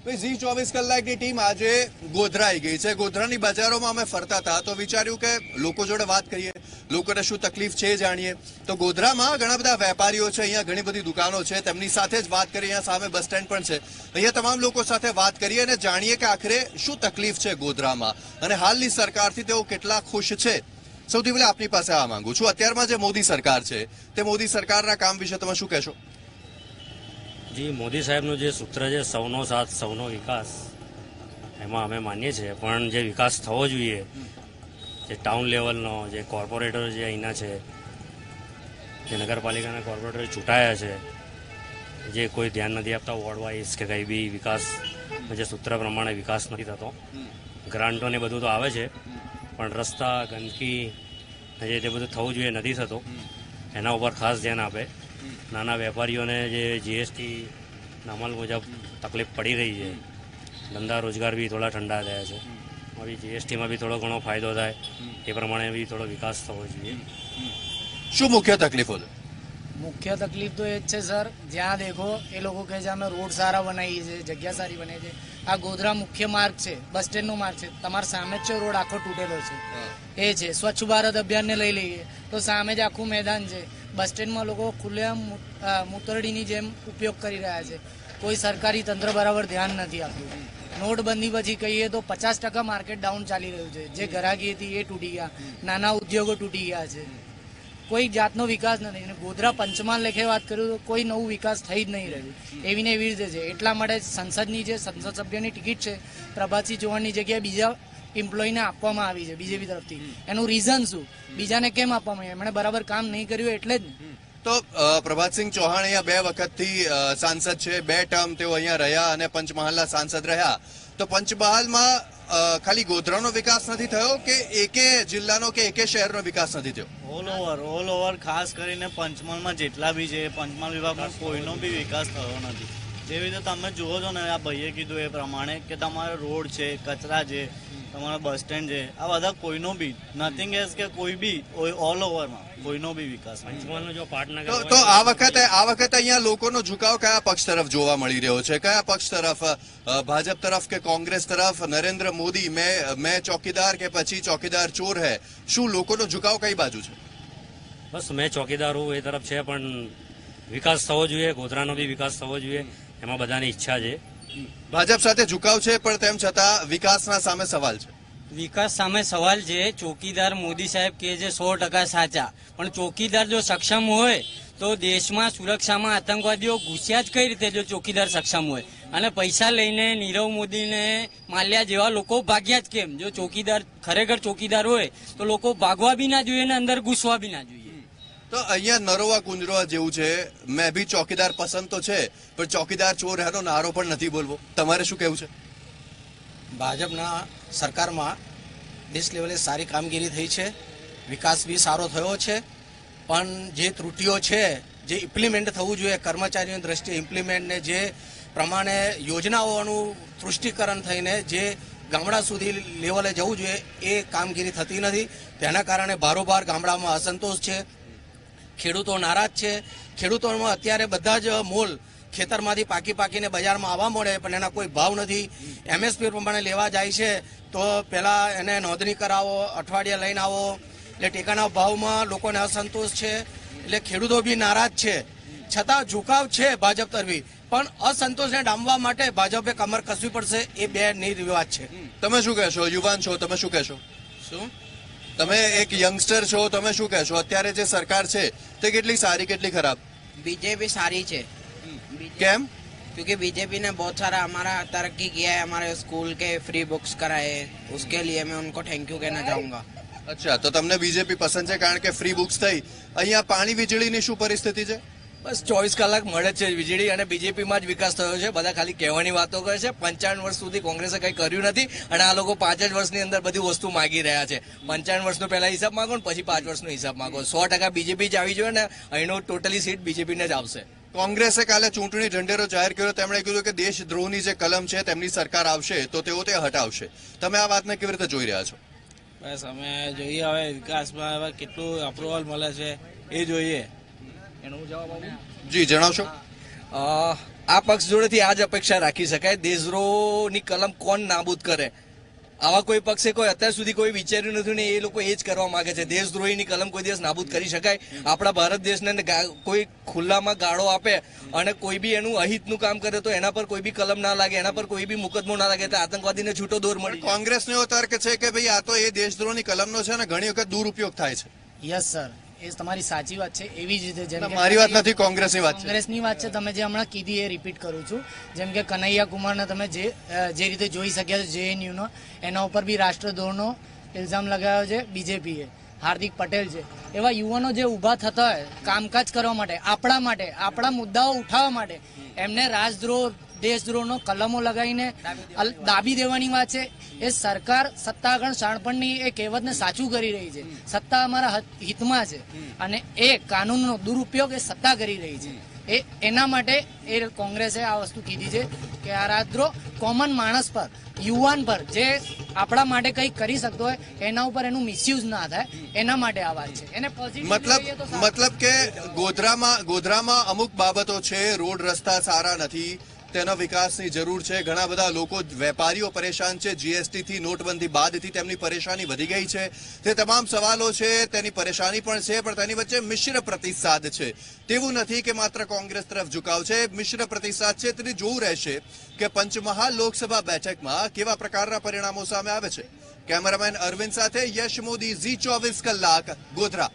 ઝી ચોવીસ કલાકની ટીમ આજે ગોધરા આવી ગઈ છે. ગોધરાની બજારોમાં અમે ફરતા હતા તો વિચાર્યું કે લોકો જોડે વાત કરીએ, લોકોને શું તકલીફ છે જાણીએ. તો ગોધરામાં ઘણા બધા વેપારીઓ છે, અહીંયા ઘણી બધી દુકાનો છે, તેમની સાથે જ વાત કરીએ, અહીંયા સામે બસ સ્ટેન્ડ પણ છે. અહીંયા તમામ લોકો સાથે વાત કરીએ અને જાણીએ કે આખરે શું તકલીફ છે ગોધરામાં. અને હાલની સરકારથી તેઓ કેટલા ખુશ છે. સૌથી પહેલા આપની પાસે આ માંગુ છું. અત્યારમાં જે મોદી સરકાર છે, તે મોદી સરકારના કામ વિશે તમે શું કહેશો? જી, મોદી સાહેબનું જે સૂત્ર છે, સૌનો સાથ, સૌનો વિકાસ, એમાં અમે માનીએ છીએ. પણ જે વિકાસ થવો જોઈએ, જે ટાઉન લેવલનો, જે કોર્પોરેટર જે અહીંના છે, જે નગરપાલિકાના કોર્પોરેટર ચૂંટાયા છે, જે કોઈ ધ્યાન નથી આપતા વોર્ડ વાઇઝ કે કંઈ બી વિકાસ, જે સૂત્ર પ્રમાણે વિકાસ નથી થતો. ગ્રાન્ટો ને બધું તો આવે છે, પણ રસ્તા, ગંદકી, જે તે બધું થવું જોઈએ નથી થતું. એના ઉપર ખાસ ધ્યાન આપે. નાના વેપારીઓને જે જીએસટી અમલ મુજબ તકલીફ પડી રહી છે. ધંધા રોજગાર બી થોડા ઠંડા થયા છે. હવે જીએસટીમાં બી થોડો ઘણો ફાયદો થાય. એ પ્રમાણે બી થોડો વિકાસ થવો જોઈએ. શું મુખ્ય તકલીફો છે? મુખ્ય તકલીફ તો એ જ છે સર. જ્યાં દેખો એ લોકો કહે છે અમે રોડ સારા બનાવીએ છીએ જગ્યા સારી બનાવી છે આ ગોધરા મુખ્ય માર્ગ છે બસ સ્ટેન્ડનો માર્ગ છે. તમારા સામે જ છે રોડ આખો તૂટેલો છે. એ છે. સ્વચ્છ ભારત અભિયાનને લઈ લઈએ. તો સામે જ આખું મેદાન છે. બસ સ્ટેન્ડમાં લોકો ખુલ્લેઆમ મૂતરડીની જેમ ઉપયોગ કરી રહ્યા છે. કોઈ સરકારી તંત્ર બરાબર ધ્યાન નથી આપ્યું. નોટબંધી પછી કહીએ તો પચાસ ટકા માર્કેટ ડાઉન ચાલી રહ્યું છે. જે ગ્રાહકી હતી એ તૂટી ગયા. નાના ઉદ્યોગો તૂટી ગયા છે. કોઈ જાતનો વિકાસ નથી. અને ગોધરા પંચમહાલ લેખે વાત કરું તો કોઈ નવું વિકાસ થઈ જ નહીં રહ્યું. એવી ને એવી રીતે છે. એટલા માટે સંસદની જે સંસદ સભ્યની ટિકિટ છે, પ્રભાતસિંહ ચૌહાણની જગ્યાએ બીજા એમ્પ્લોયને આપવામાં આવી છે બીજેપી તરફથી. એનું રીઝન શું? બીજાને કેમ આપવામાં આવ્યું? એમણે બરાબર કામ નહીં કર્યું એટલે જ ને. તો પ્રભાતસિંહ ચૌહાણ અહીંયા બે વખતથી સાંસદ છે. બે ટર્મ તેઓ અહીંયા રહ્યા અને પંચમહાલના સાંસદ રહ્યા. તો પંચમહાલમાં ખાલી ગોધરાનો વિકાસ નથી થયો કે એકે જિલ્લાનો કે એકે શહેરનો વિકાસ નથી થયો? ઓલ ઓવર ઓલ ઓવર ખાસ કરીને પંચમહાલમાં જેટલા બી છે પંચમહાલ વિભાગમાં કોઈનો બી વિકાસ થયો નથી. જેવી રીતે તમે જુઓ છો ને આ ભાઈએ કીધું એ પ્રમાણે કે તમારો રોડ છે કચરા છે તમારો બસ સ્ટેન્ડ છે આ બધા કોઈનો બી નથિંગ એઝ કે કોઈ બી ઓલ ઓવરમાં કોઈનો બી વિકાસ તો આ વખતે આ વખતે અહીંયા લોકોનો ઝુકાવ કયા પક્ષ તરફ જોવા મળી રહ્યો છે? કયા પક્ષ તરફ ભાજપ તરફ કે કોંગ્રેસ તરફ? નરેન્દ્ર મોદી મેં મેં ચોકીદાર કે પછી ચોકીદાર ચોર હે? શું લોકોનો ઝુકાવ કઈ બાજુ છે? બસ મેં ચોકીદાર હું એ તરફ છે પણ વિકાસ થવો જોઈએ ગોધરાનો બી વિકાસ થવો જોઈએ એમાં બધાની ઈચ્છા છે. ભાજપ સાથે ઝુકાવ છે, પણ તેમ છતાં વિકાસના સામે સવાલ છે. વિકાસ સામે સવાલ છે. ચોકીદાર મોદી સાહેબ કે છે સો ટકા સાચા. પણ ચોકીદાર જો સક્ષમ હોય, તો દેશમાં સુરક્ષામાં આતંકવાદીઓ ઘૂસ્યા જ કઈ રીતે જો ચોકીદાર સક્ષમ હોય? અને પૈસા લઈને નીરવ મોદીને માલ્યા જેવા લોકો ભાગ્યા જ કેમ? જો ચોકીદાર, ખરેખર ચોકીદાર હોય, તો લોકો ભાગવા બી ના જોઈએ અને અંદર ઘૂસવા બી ના જોઈએ. તો અહીંયા નરોવા કુંજરોવા જેવું છે. મેં બી ચોકીદાર પસંદ તો છે, પણ ચોકીદાર ચોર હેનો નારો પણ નથી બોલવો. તમારે શું કહેવું છે? ભાજપના સરકારમાં દેશ લેવલે સારી કામગીરી થઈ છે. વિકાસ બી સારો થયો છે. પણ જે ત્રુટીઓ છે, જે ઇમ્પ્લિમેન્ટ થવું જોઈએ, કર્મચારીઓની દ્રષ્ટિએ ઇમ્પ્લિમેન્ટને જે પ્રમાણે યોજનાઓનું તૃષ્ટિકરણ થઈને જે ગામડા સુધી લેવલે જવું જોઈએ, એ કામગીરી થતી નથી. તેના કારણે બારોબાર ગામડામાં અસંતોષ છે. ખેડૂતો નારાજ છે. ખેડૂતોમાં અત્યારે બધા જ મોલ ખેતરમાંથી પાકી પાકીને બજારમાં આવવા મળે પણ એના કોઈ ભાવ નથી. એમએસપી પ્રમાણે લેવા જાય છે તો પહેલાં એને નોંધણી કરાવો અઠવાડિયા લઈને આવો. એટલે ટેકાના ભાવમાં લોકોને અસંતોષ છે એટલે ખેડૂતો બી નારાજ છે. છતાં ઝુકાવ છે ભાજપ તરફી પણ અસંતોષને ડામવા માટે ભાજપે કમર કસવી પડશે એ બે નિર્વિવાદ છે. તમે શું કહેશો? યુવાન છો તમે શું કહેશો? શું? તમે એક યંગસ્ટર છો તમે શું કહેશો અત્યારે જે સરકાર છે તે કેટલી સારી કેટલી ખરાબ बीजेपी सारी है કેમ क्योंकि बीजेपी ने बहुत सारा हमारा तरक्की किया है हमारे स्कूल के फ्री बुक्स कराए उसके लिए मैं उनको थैंक यू कहना चाहूंगा અચ્છા તો તમને બીજેપી પસંદ છે કારણ કે ફ્રી બુક્સ થઈ અહીંયા પાણી વીજળીની શું પરિસ્થિતિ છે બસ ચોવીસ કલાક મળે છે વીજળી અને બીજેપીમાં જ વિકાસ થયો છે. બધા ખાલી કહેવાની વાતો કરે છે. પંચાવન વર્ષ સુધી કોંગ્રેસે કંઈ કર્યું નથી અને આ લોકો પાંચ જ વર્ષની અંદર બધી વસ્તુ માગી રહ્યા છે. પંચાવન વર્ષનો પહેલા હિસાબ માંગો ને પછી પાંચ વર્ષનો હિસાબ માગો. સો ટકા બીજેપી જ આવી જોઈએ ને અહીંનો ટોટલી સીટ બીજેપીને જ આવશે. કોંગ્રેસે કાલે ચૂંટણી ઢંઢેરો જાહેર કર્યો. તેમણે કીધું કે દેશદ્રોહની જે કલમ છે તેમની સરકાર આવશે તો તેઓ તે હટાવશે. તમે આ વાતને કેવી રીતે જોઈ રહ્યા છો? બસ અમે જોઈએ હવે વિકાસમાં હવે કેટલું અપ્રુવલ મળે છે એ જોઈએ. એનો જવાબ આપું? જી જણાવશો? આ પક્ષ જોડેથી આ જ અપેક્ષા રાખી શકાય. દેશદ્રોહની કલમ કોણ નાબૂદ કરે? આવા કોઈ પક્ષે કોઈ અત્યાર સુધી કોઈ વિચાર્યું નથી ને એ લોકો એ જ કરવા માંગે છે. દેશદ્રોહીની કલમ કોઈ દિવસ નાબૂદ કરી શકાય. આપણા ભારત દેશને કોઈ ખુલ્લામાં ગાળો આપે અને કોઈ બી એનું અહિતનું કામ કરે તો એના પર કોઈ બી કલમ ના લાગે એના પર કોઈ બી મુકદમો ના લાગે તો આતંકવાદીને છૂટો દોર મળે. કોંગ્રેસનો એવો તર્ક છે કે ભાઈ આ તો એ દેશદ્રોહની કલમનો છે ને ઘણી વખત દુરુપયોગ થાય છે. Yes sir. એ તમારી સાચી વાત છે એવી જ રીતે જેમ મારી વાત નથી કોંગ્રેસની વાત કોંગ્રેસની વાત છે તમે જે હમણાં કીધી એ રિપીટ કરું છું. જેમ કે કનૈયા કુમારને તમે જે જે રીતે જોઈ શક્યા છો જેએનયુનો એના ઉપર બી રાષ્ટ્રદ્રોહનો ઇલ્ઝામ લગાવ્યો છે બીજેપીએ. હાર્દિક પટેલ છે. એવા યુવાનો જે ઊભા થતા હોય કામકાજ કરવા માટે આપણા માટે આપણા મુદ્દાઓ ઉઠાવવા માટે એમને રાજદ્રોહ દેશદ્રોહનો કલમો લગાવીને દાબી દેવાની વાત છે. એ સરકાર સત્તાગણ શાણપણની એ કહેવતને સાચું કરી રહી છે. સત્તા અમારા હિતમાં છે. અને એ કાનૂનનો દુરુપયોગ એ સત્તા કરી રહી છે. એ એના માટે એ કોંગ્રેસે આ વસ્તુ કીધી છે કે આ રાજદ્રોહ કોમન માણસ પર યુવાન પર જે આપણા માટે કંઈક કરી શકતો હોય એના ઉપર એનું મિસયુઝ ના થાય. એના માટે આ વાત છે. એને મતલબ. મતલબ કે ગોધરામાં ગોધરામાં અમુક બાબતો છે રોડ રસ્તા સારા નથી તેનો વિકાસની જરૂર છે. ઘણા બધા લોકો વેપારીઓ પરેશાન છે. જીએસટીથી નોટબંધી બાદથી તેમની પરેશાની વધી ગઈ છે. તે તમામ સવાલો છે, તેની પરેશાની પણ છે, પણ તેની વચ્ચે મિશ્ર પ્રતિસાદ છે. તેવું નથી કે માત્ર કોંગ્રેસ તરફ ઝુકાવ છે. મિશ્ર પ્રતિસાદ છે તેથી જોવું રહેશે કે પંચમહાલ લોકસભા બેઠકમાં કેવા પ્રકારના પરિણામો સામે આવે છે. કેમેરામેન અરવિંદ સાથે યશ મોદી ઝી ચોવીસ કલાક ગોધરા.